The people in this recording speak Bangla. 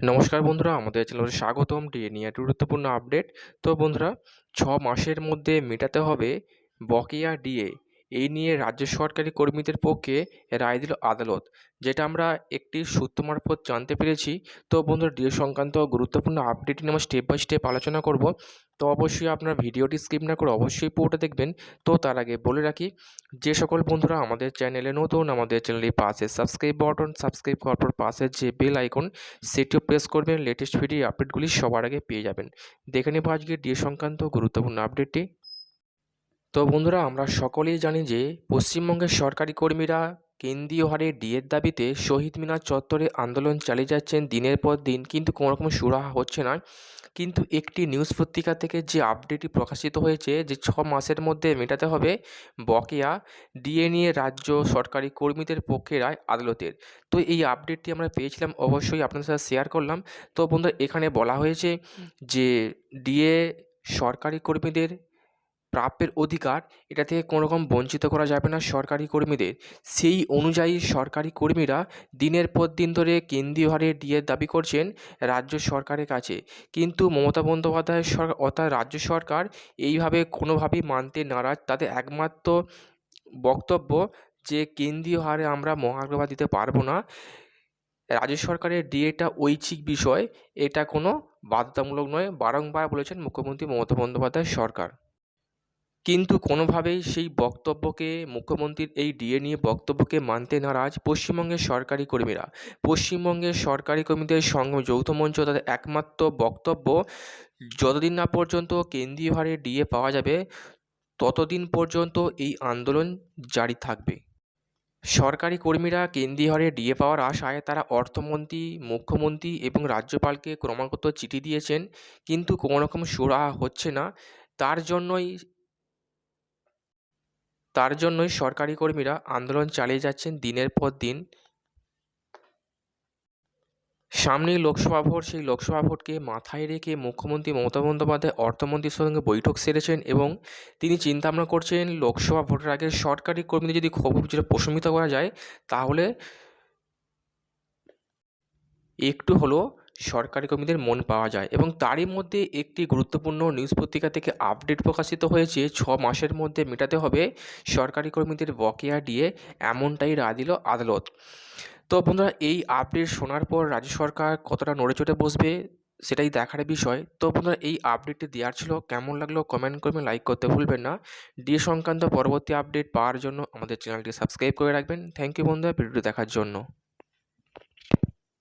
নমস্কার বন্ধুরা, আমাদের চ্যানেলে স্বাগতম। ডিএ নিয়ে গুরুত্বপূর্ণ আপডেট তো বন্ধুরা, ছ মাসের মধ্যে মেটাতে হবে বকেয়া ডিএ। এই নিয়ে রাজ্য সরকারি কর্মীদের পক্ষে রায় দিল আদালত। যেটা আমরা একটি সূত্র মারফত জানতে পেরেছি। তো বন্ধুরা, ডিএ সংক্রান্ত গুরুত্বপূর্ণ আপডেট নিয়ে আমরা স্টেপ বাই স্টেপ আলোচনা করব। তো অবশ্যই আপনার ভিডিওটি স্কিপ না করে অবশ্যই পুরোটা দেখবেন। তো তার আগে বলে রাখি, যে সকল বন্ধুরা আমাদের চ্যানেলে নতুন, আমাদের চ্যানেলের পাশে সাবস্ক্রাইব বাটন সাবস্ক্রাইব করার পর পাশে যে বেল আইকন সেটিও প্রেস করবেন। লেটেস্ট ভিডিও আপডেটগুলি সবার আগে পেয়ে যাবেন। দেখে নেব আজকে ডিএ সংক্রান্ত গুরুত্বপূর্ণ আপডেটটি তো বন্ধুরা, আমরা সকলেই জানি যে পশ্চিমবঙ্গের সরকারি কর্মীরা কেন্দ্রীয় হারে ডিএর দাবিতে শহীদ মিনার চত্বরে আন্দোলন চালিয়ে যাচ্ছেন দিনের পর দিন। কিন্তু কোনো রকম সুরাহা হচ্ছে না। কিন্তু একটি নিউজ পত্রিকা থেকে যে আপডেটটি প্রকাশিত হয়েছে যে ছ মাসের মধ্যে মেটাতে হবে বকেয়া ডিএ নিয়ে রাজ্য সরকারি কর্মীদের পক্ষে রায় আদালতের। তো এই আপডেটটি আমরা পেয়েছিলাম, অবশ্যই আপনাদের সাথে শেয়ার করলাম। তো বন্ধুরা, এখানে বলা হয়েছে যে ডিএ সরকারি কর্মীদের প্রাপ্যের অধিকার, এটা থেকে কোনো রকম বঞ্চিত করা যাবে না সরকারি কর্মীদের। সেই অনুযায়ী সরকারি কর্মীরা দিনের পর দিন ধরে কেন্দ্রীয় হারে ডিএর দাবি করছেন রাজ্য সরকারের কাছে। কিন্তু মমতা বন্দ্যোপাধ্যায় সরকার অর্থাৎ রাজ্য সরকার এইভাবে কোনোভাবেই মানতে নারাজ। তাদের একমাত্র বক্তব্য যে কেন্দ্রীয় হারে আমরা মহার্ঘভার দিতে পারব না, রাজ্য সরকারের ডিএটা ঐচ্ছিক বিষয়, এটা কোনো বাধ্যতামূলক নয়। বারংবার বলেছেন মুখ্যমন্ত্রী মমতা বন্দ্যোপাধ্যায় সরকার। কিন্তু কোনোভাবেই সেই বক্তব্যকে, মুখ্যমন্ত্রীর এই ডিএ নিয়ে বক্তব্যকে মানতে নারাজ পশ্চিমবঙ্গের সরকারি কর্মীরা। পশ্চিমবঙ্গের সরকারি কর্মীদের সংঘ যৌথ মঞ্চ তাদের একমাত্র বক্তব্য, যতদিন না পর্যন্ত কেন্দ্রীয় হারে ডিএ পাওয়া যাবে, ততদিন পর্যন্ত এই আন্দোলন জারি থাকবে। সরকারি কর্মীরা কেন্দ্রীয় হারে ডিএ পাওয়ার আশায় তারা অর্থমন্ত্রী, মুখ্যমন্ত্রী এবং রাজ্যপালকে ক্রমাগত চিঠি দিয়েছেন, কিন্তু কোনো রকম সুরাহা হচ্ছে না। তার জন্যই তার জন্যই সরকারি কর্মীরা আন্দোলন চালিয়ে যাচ্ছেন দিনের পর দিন। সামনেই লোকসভা ভোট, সেই লোকসভা ভোটকে মাথায় রেখে মুখ্যমন্ত্রী মমতা বন্দ্যোপাধ্যায় অর্থমন্ত্রীর সঙ্গে বৈঠক সেরেছেন এবং তিনি চিন্তাভাবনা করছেন, লোকসভা ভোটের আগে সরকারি কর্মীদের যদি খুব কিছুটা প্রশমিত করা যায়, তাহলে একটু হলেও সরকারি কর্মীদের মন পাওয়া যায় এবং তারই মধ্যে একটি গুরুত্বপূর্ণ নিউজ পত্রিকা থেকে আপডেট প্রকাশিত হয়েছে। ছ মাসের মধ্যে মেটাতে হবে সরকারি কর্মীদের বকেয়া দিয়ে, এমনটাই রায় দিল আদালত। তো বন্ধুরা, এই আপডেট শোনার পর রাজ্য সরকার কতটা নড়ে চড়ে বসবে সেটাই দেখার বিষয়। তো বন্ধুরা, এই আপডেটটি দেওয়ার ছিল। কেমন লাগল কমেন্ট করবেন লাইক করতে ভুলবেন না। ডিএ সংক্রান্ত পরবর্তী আপডেট পাওয়ার জন্য আমাদের চ্যানেলটি সাবস্ক্রাইব করে রাখবেন। থ্যাংক ইউ বন্ধুরা, ভিডিওটি দেখার জন্য।